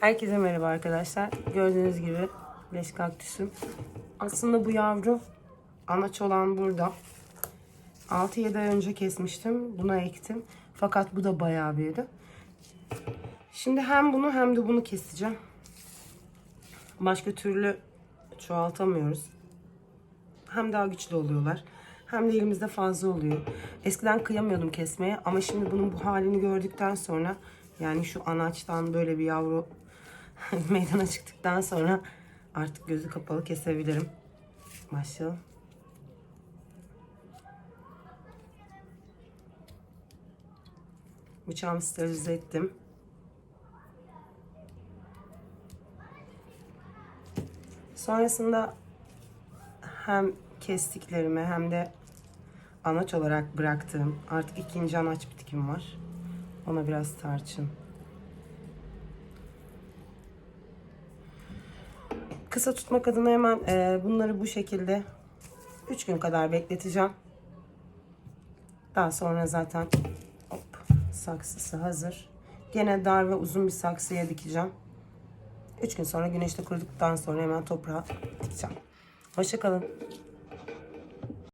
Herkese merhaba arkadaşlar. Gördüğünüz gibi leş kaktüsüm. Aslında bu yavru anaç olan burada. 6-7 ay önce kesmiştim. Buna ektim. Fakat bu da bayağı büyüdü. Şimdi hem bunu hem de bunu keseceğim. Başka türlü çoğaltamıyoruz. Hem daha güçlü oluyorlar. Hem de elimizde fazla oluyor. Eskiden kıyamıyordum kesmeye ama şimdi bunun bu halini gördükten sonra yani şu anaçtan böyle bir yavru meydana çıktıktan sonra artık gözü kapalı kesebilirim. Başlayalım. Bıçağımı sterilize ettim. Sonrasında hem kestiklerimi hem de anaç olarak bıraktığım artık ikinci anaç bitkim var. Ona biraz tarçın. Kısa tutmak adına hemen e, bunları bu şekilde 3 gün kadar bekleteceğim. Daha sonra zaten hop, saksısı hazır. Gene dar ve uzun bir saksıya dikeceğim. 3 gün sonra güneşte kuruduktan sonra hemen toprağa dikeceğim. Hoşçakalın.